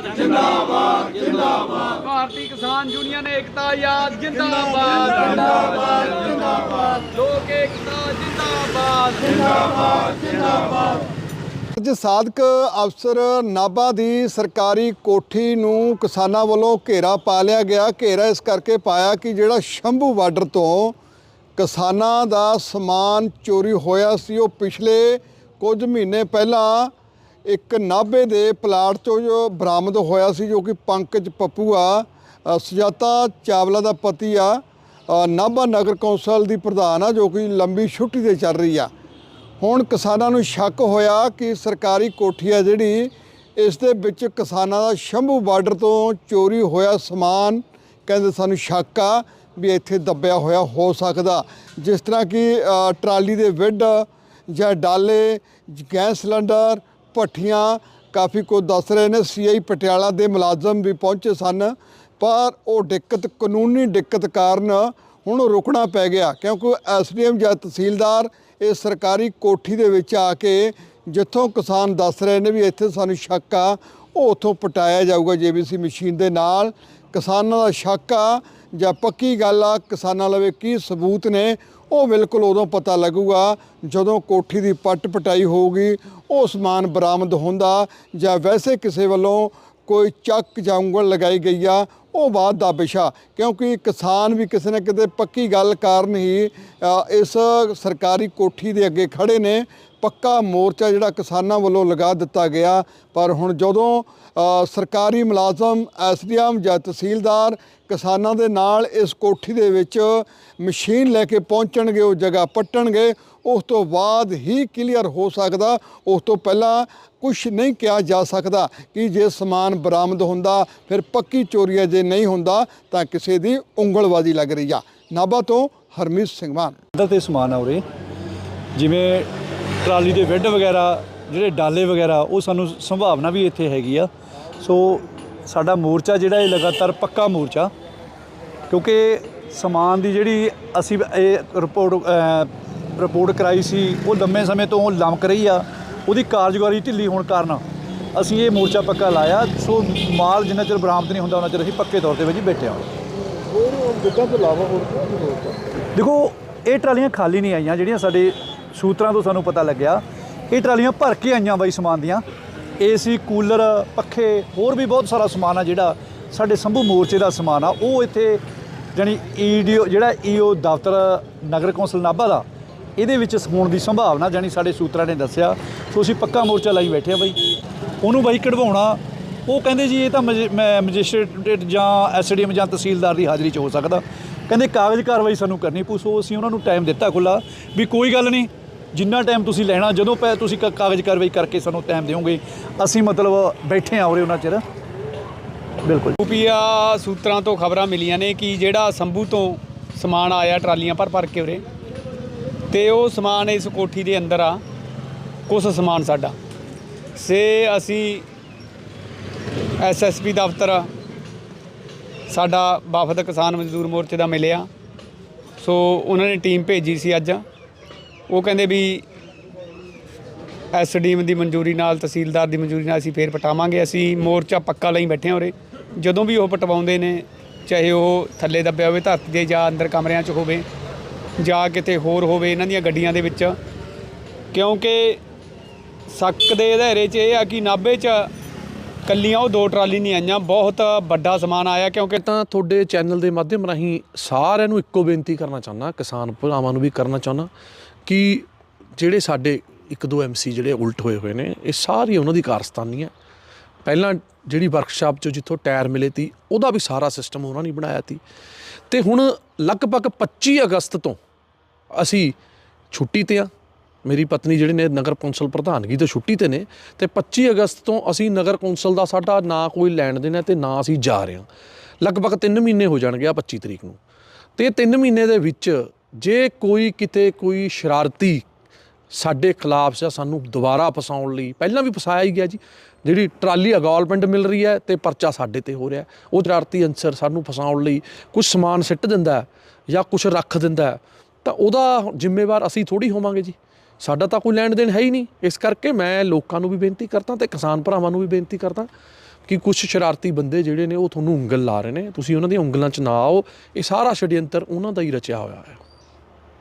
ਜਿੰਦਾਬਾਦ। ਜਿੰਦਾਬਾਦ ਜਿੰਦਾਬਾਦ। ਭਾਰਤੀ ਕਿਸਾਨ ਯੂਨੀਅਨ ਏਕਤਾ ਆਜ਼ਾਦ ਜਿੰਦਾਬਾਦ। ਜਿੰਦਾਬਾਦ ਜਿੰਦਾਬਾਦ। ਲੋਕ ਏਕਤਾ ਜਿੰਦਾਬਾਦ। ਅੱਜ ਸਾਧਕ ਅਫਸਰ ਨਾਭਾ ਦੀ ਸਰਕਾਰੀ ਕੋਠੀ ਨੂੰ ਕਿਸਾਨਾਂ ਵੱਲੋਂ ਘੇਰਾ ਪਾ ਲਿਆ ਗਿਆ। ਘੇਰਾ ਇਸ ਕਰਕੇ ਪਾਇਆ ਕਿ ਜਿਹੜਾ ਸ਼ੰਭੂ ਬਾਰਡਰ ਤੋਂ ਕਿਸਾਨਾਂ ਦਾ ਸਮਾਨ ਚੋਰੀ ਹੋਇਆ ਸੀ ਉਹ ਪਿਛਲੇ ਕੁਝ ਮਹੀਨੇ ਪਹਿਲਾਂ ਇੱਕ ਨਾਭੇ ਦੇ ਪਲਾਟ 'ਚੋਂ ਜੋ ਬਰਾਮਦ ਹੋਇਆ ਸੀ, ਜੋ ਕਿ ਪੰਕਜ ਪੱਪੂ ਆ ਸੁਜਾਤਾ ਚਾਵਲਾ ਦਾ ਪਤੀ ਆ ਨਾਭਾ ਨਗਰ ਕੌਂਸਲ ਦੀ ਪ੍ਰਧਾਨ ਆ, ਜੋ ਕਿ ਲੰਬੀ ਛੁੱਟੀ ਤੇ ਚੱਲ ਰਹੀ ਆ। ਹੁਣ ਕਿਸਾਨਾਂ ਨੂੰ ਸ਼ੱਕ ਹੋਇਆ ਕਿ ਸਰਕਾਰੀ ਕੋਠੀ ਆ ਜਿਹੜੀ, ਇਸ ਦੇ ਵਿੱਚ ਕਿਸਾਨਾਂ ਦਾ ਸ਼ੰਭੂ ਬਾਰਡਰ ਤੋਂ ਚੋਰੀ ਹੋਇਆ ਸਮਾਨ, ਕਹਿੰਦੇ ਸਾਨੂੰ ਸ਼ੱਕ ਆ ਵੀ ਇੱਥੇ ਦੱਬਿਆ ਹੋਇਆ ਹੋ ਸਕਦਾ। ਜਿਸ ਤਰ੍ਹਾਂ ਕਿ ਟਰਾਲੀ ਦੇ ਵਿੱਡ ਜਾਂ ਡਾਲੇ, ਗੈਸ ਸਿਲੰਡਰ ਭੱਠੀਆਂ ਕਾਫੀ ਕੁਝ ਦੱਸ ਰਹੇ ਨੇ ਸੀਆਈ ਪਟਿਆਲਾ ਦੇ ਮੁਲਾਜ਼ਮ ਵੀ ਪਹੁੰਚੇ ਸਨ, ਪਰ ਉਹ ਦਿੱਕਤ, ਕਾਨੂੰਨੀ ਦਿੱਕਤ ਕਾਰਨ ਹੁਣ ਰੁਕਣਾ ਪੈ ਗਿਆ, ਕਿਉਂਕਿ ਐਸਡੀਐਮ ਜਾਂ ਤਹਿਸੀਲਦਾਰ ਇਹ ਸਰਕਾਰੀ ਕੋਠੀ ਦੇ ਵਿੱਚ ਆ ਕੇ ਜਿੱਥੋਂ ਕਿਸਾਨ ਦੱਸ ਰਹੇ ਨੇ ਵੀ ਇੱਥੇ ਸਾਨੂੰ ਸ਼ੱਕ ਆ ਉਹ ਉੱਥੋਂ ਪਟਾਇਆ ਜਾਊਗਾ ਜੀਬੀਸੀ ਮਸ਼ੀਨ ਦੇ ਨਾਲ। ਕਿਸਾਨਾਂ ਦਾ ਸ਼ੱਕ ਆ, ਜਾਂ ਪੱਕੀ ਗੱਲ ਆ, ਕਿਸਾਨਾਂ ਲਵੇ ਕੀ ਸਬੂਤ ਨੇ, ਉਹ ਬਿਲਕੁਲ ਉਦੋਂ ਪਤਾ ਲੱਗੂਗਾ ਜਦੋਂ ਕੋਠੀ ਦੀ ਪੱਟ ਪਟਾਈ ਹੋਊਗੀ, ਉਹ ਸਮਾਨ ਬਰਾਮਦ ਹੁੰਦਾ, ਜਾਂ ਵੈਸੇ ਕਿਸੇ ਵੱਲੋਂ ਕੋਈ ਚੱਕ ਜਾਂ ਉਂਗਲ ਲਗਾਈ ਗਈ ਆ, ਉਹ ਬਾਅਦ ਦਾ ਵਿਸ਼ਾ। ਕਿਉਂਕਿ ਕਿਸਾਨ ਵੀ ਕਿਸੇ ਨਾ ਕਿਤੇ ਪੱਕੀ ਗੱਲ ਕਾਰਨ ਹੀ ਇਸ ਸਰਕਾਰੀ ਕੋਠੀ ਦੇ ਅੱਗੇ ਖੜੇ ਨੇ ਪੱਕਾ ਮੋਰਚਾ ਜਿਹੜਾ ਕਿਸਾਨਾਂ ਵੱਲੋਂ ਲਗਾ ਦਿੱਤਾ ਗਿਆ। ਪਰ ਹੁਣ ਜਦੋਂ ਸਰਕਾਰੀ ਮੁਲਾਜ਼ਮ, ਐਸਡੀਐਮ ਜਾਂ ਤਹਿਸੀਲਦਾਰ ਕਿਸਾਨਾਂ ਦੇ ਨਾਲ ਇਸ ਕੋਠੀ ਦੇ ਵਿੱਚ ਮਸ਼ੀਨ ਲੈ ਕੇ ਪਹੁੰਚਣਗੇ, ਉਹ ਜਗ੍ਹਾ ਪੱਟਣਗੇ, ਉਸ ਤੋਂ ਬਾਅਦ ਹੀ ਕਲੀਅਰ ਹੋ ਸਕਦਾ। ਉਸ ਤੋਂ ਪਹਿਲਾਂ ਕੁਝ ਨਹੀਂ ਕਿਹਾ ਜਾ ਸਕਦਾ ਕਿ ਜੇ ਸਮਾਨ ਬਰਾਮਦ ਹੁੰਦਾ, ਫਿਰ ਪੱਕੀ ਚੋਰੀ ਜੇ ਨਹੀਂ ਹੁੰਦਾ, ਤਾਂ ਕਿਸੇ ਦੀ ਉਂਗਲਬਾਜ਼ੀ ਲੱਗ ਰਹੀ ਆ। ਨਾਭਾ ਤੋਂ ਹਰਮੀਤ ਸਿੰਘ ਮਾਨ। ਅੰਦਰ ਤੇ ਸਮਾਨ ਆ ਉਰੇ। ਜਿਵੇਂ ਟਰਾਲੀ ਦੇ ਬੈੱਡ ਵਗੈਰਾ ਜਿਹੜੇ ਡਾਲੇ ਵਗੈਰਾ ਉਹ ਸਾਨੂੰ ਸੰਭਾਵਨਾ ਵੀ ਇੱਥੇ ਹੈਗੀ ਆ। ਸੋ ਸਾਡਾ ਮੋਰਚਾ ਜਿਹੜਾ ਇਹ ਲਗਾਤਾਰ ਪੱਕਾ ਮੋਰਚਾ ਕਿਉਂਕਿ ਸਮਾਨ ਦੀ ਜਿਹੜੀ ਅਸੀਂ ਇਹ ਰਿਪੋਰਟ ਰਿਪੋਰਟ ਕਰਾਈ ਸੀ ਉਹ ਲੰਮੇ ਸਮੇਂ ਤੋਂ ਲਮਕ ਰਹੀ ਆ। ਉਹਦੀ ਕਾਰਜਕਾਰੀ ਢਿੱਲੀ ਹੋਣ ਕਾਰਨ ਅਸੀਂ ਇਹ ਮੋਰਚਾ ਪੱਕਾ ਲਾਇਆ। ਸੋ ਮਾਲ ਜਿੰਨਾ ਚਿਰ ਬਰਾਮਦ ਨਹੀਂ ਹੁੰਦਾ ਉਹਨਾਂ ਚਿਰ ਅਸੀਂ ਪੱਕੇ ਤੌਰ ਤੇ ਵਿੱਚ ਬੈਠੇ ਹਾਂ। ਦੇਖੋ ਇਹ ਟਰਾਲੀਆਂ ਖਾਲੀ ਨਹੀਂ ਆਈਆਂ ਜਿਹੜੀਆਂ ਸਾਡੇ ਸੂਤਰਾਂ ਤੋਂ ਸਾਨੂੰ ਪਤਾ ਲੱਗਿਆ ਇਹ ਟਰਾਲੀਆਂ ਭਰ ਕੇ ਆਈਆਂ ਬਾਈ ਸਮਾਨ ਦੀਆਂ। ਏਸੀ, ਕੂਲਰ, ਪੱਖੇ, ਹੋਰ ਵੀ ਬਹੁਤ ਸਾਰਾ ਸਮਾਨ ਆ ਜਿਹੜਾ ਸਾਡੇ ਸੰਭੂ ਮੋਰਚੇ ਦਾ ਸਮਾਨ ਆ। ਉਹ ਇੱਥੇ ਜਾਣੀ ਈਡੀਓ ਜਿਹੜਾ ਈਓ ਦਫ਼ਤਰ, ਨਗਰ ਕੌਂਸਲ ਨਾਭਾ ਦਾ, ਇਹਦੇ ਵਿੱਚ ਹੋਣ ਦੀ ਸੰਭਾਵਨਾ ਜਾਣੀ ਸਾਡੇ ਸੂਤਰਾਂ ਨੇ ਦੱਸਿਆ। ਸੋ ਅਸੀਂ ਪੱਕਾ ਮੋਰਚਾ ਲਾਈ ਬੈਠੇ ਆ ਬਾਈ। ਉਹਨੂੰ ਬਾਈ ਕਢਵਾਉਣਾ, ਉਹ ਕਹਿੰਦੇ ਜੀ ਇਹ ਤਾਂ ਮਜਿ- ਮੈਂ ਮੈਜਿਸਟ੍ਰੇਟ ਜਾਂ ਐਸਡੀਐਮ ਜਾਂ ਤਹਿਸੀਲਦਾਰ ਦੀ ਹਾਜ਼ਰੀ 'ਚ ਹੋ ਸਕਦਾ। ਕਹਿੰਦੇ ਕਾਗਜ਼ ਕਾਰਵਾਈ ਸਾਨੂੰ ਕਰਨੀ ਪਊ, ਸੋ ਅਸੀਂ ਉਹਨਾਂ ਨੂੰ ਟਾਈਮ ਦਿੱਤਾ ਖੁੱਲਾ ਵੀ ਕੋਈ ਗੱਲ ਨਹੀਂ। ਜਿੰਨਾ ਟਾਈਮ ਤੁਸੀਂ ਲੈਣਾ, ਜਦੋਂ ਪੈ ਤੁਸੀਂ ਕਾ- ਕਾਗਜ਼ ਕਾਰਵਾਈ ਕਰਕੇ ਸਾਨੂੰ ਟਾਈਮ ਦਿਓਗੇ, ਅਸੀਂ ਮਤਲਬ ਬੈਠੇ ਆ ਉਰੇ ਉਹਨਾਂ ਚਿਰ। ਬਿਲਕੁਲ। ਯੂਪੀਆ ਸੂਤਰਾਂ ਤੋਂ ਖਬਰਾਂ ਮਿਲੀਆਂ ਨੇ ਕਿ ਜਿਹੜਾ ਸੰਭੂ ਤੋਂ ਸਮਾਨ ਆਇਆ ਟਰਾਲੀਆਂ ਭਰ ਭਰ ਕੇ ਉਰੇ, ਤੇ ਉਹ ਸਮਾਨ ਇਸ ਕੋਠੀ ਦੇ ਅੰਦਰ ਆ ਕੁਝ ਸਮਾਨ ਸਾਡਾ। ਸੇ ਅਸੀਂ ਐਸਐਸਪੀ ਦਫ਼ਤਰ ਸਾਡਾ ਵਫਦ ਕਿਸਾਨ ਮਜ਼ਦੂਰ ਮੋਰਚੇ ਦਾ ਮਿਲਿਆ। ਸੋ ਉਹਨਾਂ ਨੇ ਟੀਮ ਭੇਜੀ ਸੀ ਅੱਜ। ਉਹ ਕਹਿੰਦੇ ਵੀ ਐਸਡੀਐਮ ਦੀ ਮਨਜ਼ੂਰੀ ਨਾਲ, ਤਹਿਸੀਲਦਾਰ ਦੀ ਮਨਜ਼ੂਰੀ ਨਾਲ ਅਸੀਂ ਫੇਰ ਪਟਾਵਾਂਗੇ। ਅਸੀਂ ਮੋਰਚਾ ਪੱਕਾ ਲਈ ਬੈਠੇ ਹਾਂ ਉਰੇ। ਜਦੋਂ ਵੀ ਉਹ ਪਟਵਾਉਂਦੇ ਨੇ, ਚਾਹੇ ਉਹ ਥੱਲੇ ਦੱਬਿਆ ਹੋਵੇ, ਧਰਤੀ ਦੇ ਜਾਂ ਅੰਦਰ ਕਮਰਿਆਂ 'ਚ ਹੋਵੇ, ਜਾਂ ਕਿਤੇ ਹੋਰ ਹੋਵੇ ਇਹਨਾਂ ਦੀਆਂ ਗੱਡੀਆਂ ਦੇ ਵਿੱਚ। ਕਿਉਂਕਿ ਸੱਕ ਦੇ ਅਧਾਰੇ 'ਚ ਇਹ ਆ ਕਿ ਨਾਭੇ 'ਚ ਕੱਲੀਆਂ ਉਹ ਦੋ ਟਰਾਲੀ ਨਹੀਂ ਆਈਆਂ, ਬਹੁਤ ਵੱਡਾ ਸਮਾਨ ਆਇਆ ਕਿਉਂਕਿ ਤਾਂ ਤੁਹਾਡੇ ਚੈਨਲ ਦੇ ਮਾਧਿਅਮ ਰਾਹੀਂ ਸਾਰਿਆਂ ਨੂੰ ਇੱਕੋ ਬੇਨਤੀ ਕਰਨਾ ਚਾਹੁੰਦਾ, ਕਿਸਾਨ ਭਰਾਵਾਂ ਨੂੰ ਵੀ ਕਰਨਾ ਚਾਹੁੰਦਾ। ਕਿ ਜਿਹੜੇ ਸਾਡੇ ਇੱਕ ਦੋ ਐਮਸੀ ਜਿਹੜੇ ਉਲਟ ਹੋਏ ਹੋਏ ਨੇ, ਇਹ ਸਾਰੀ ਉਹਨਾਂ ਦੀ ਕਾਰਸਤਾਨੀ ਹੈ ਪਹਿਲਾਂ ਜਿਹੜੀ ਵਰਕਸ਼ਾਪ 'ਚੋਂ ਜਿੱਥੋਂ ਟਾਇਰ ਮਿਲੇ ਤੀ ਉਹਦਾ ਵੀ ਸਾਰਾ ਸਿਸਟਮ ਉਹਨਾਂ ਨੇ ਬਣਾਇਆ ਤੀ ਤੇ ਹੁਣ ਲਗਭਗ 25 ਅਗਸਤ ਤੋਂ ਅਸੀਂ ਛੁੱਟੀ ਤੇ ਆ। ਮੇਰੀ ਪਤਨੀ ਜਿਹੜੇ ਨੇ ਨਗਰ ਕੌਂਸਲ ਪ੍ਰਧਾਨਗੀ ਤੋਂ ਛੁੱਟੀ ਤੇ ਨੇ, ਤੇ 25 ਅਗਸਤ ਤੋਂ ਅਸੀਂ ਨਗਰ ਕੌਂਸਲ ਦਾ ਸਾਡਾ ਨਾ ਕੋਈ ਲੈਣ ਦੇਣ ਹੈ ਤੇ ਨਾ ਅਸੀਂ ਜਾ ਰਹੇ ਹਾਂ। ਲਗਭਗ 3 ਮਹੀਨੇ ਹੋ ਜਾਣਗੇ ਆ 25 ਤਰੀਕ ਨੂੰ। ਤੇ 3 ਮਹੀਨੇ ਦੇ ਵਿੱਚ ਜੇ ਕੋਈ ਕਿਤੇ ਕੋਈ ਸ਼ਰਾਰਤੀ ਸਾਡੇ ਖਿਲਾਫ ਜਾਂ ਸਾਨੂੰ ਦੁਬਾਰਾ ਫਸਾਉਣ ਲਈ ਪਹਿਲਾਂ ਵੀ ਫਸਾਇਆ ਹੀ ਗਿਆ ਜੀ, ਜਿਹੜੀ ਟਰਾਲੀ ਅਗੌਲ ਪਿੰਡ ਮਿਲ ਰਹੀ ਹੈ ਤੇ ਪਰਚਾ ਸਾਡੇ ਤੇ ਹੋ ਰਿਹਾ ਉਹ ਸ਼ਰਾਰਤੀ ਅਨਸਰ ਸਾਨੂੰ ਫਸਾਉਣ ਲਈ ਕੁਝ ਸਮਾਨ ਸਿੱਟ ਦਿੰਦਾ ਜਾਂ ਕੁਝ ਰੱਖ ਦਿੰਦਾ ਤਾਂ ਉਹਦਾ ਜ਼ਿੰਮੇਵਾਰ ਅਸੀਂ ਥੋੜੀ ਹੋਵਾਂਗੇ ਜੀ। ਸਾਡਾ ਤਾਂ ਕੋਈ ਲੈਣ ਦੇਣ ਹੈ ਹੀ ਨਹੀਂ। ਇਸ ਕਰਕੇ ਮੈਂ ਲੋਕਾਂ ਨੂੰ ਵੀ ਬੇਨਤੀ ਕਰਦਾ ਤੇ ਕਿਸਾਨ ਭਰਾਵਾਂ ਨੂੰ ਵੀ ਬੇਨਤੀ ਕਰਦਾ ਕਿ ਕੁਝ ਸ਼ਰਾਰਤੀ ਬੰਦੇ ਜਿਹੜੇ ਨੇ ਉਹ ਤੁਹਾਨੂੰ ਉਂਗਲ ਲਾ ਰਹੇ ਨੇ। ਤੁਸੀਂ ਉਹਨਾਂ ਦੀਆਂ ਉਂਗਲਾਂ 'ਚ ਨਾ ਆਓ। ਇਹ ਸਾਰਾ ਛੜਯੰਤਰ ਉਹਨਾਂ ਦਾ ਹੀ ਰਚਿਆ ਹੋਇਆ ਹੈ।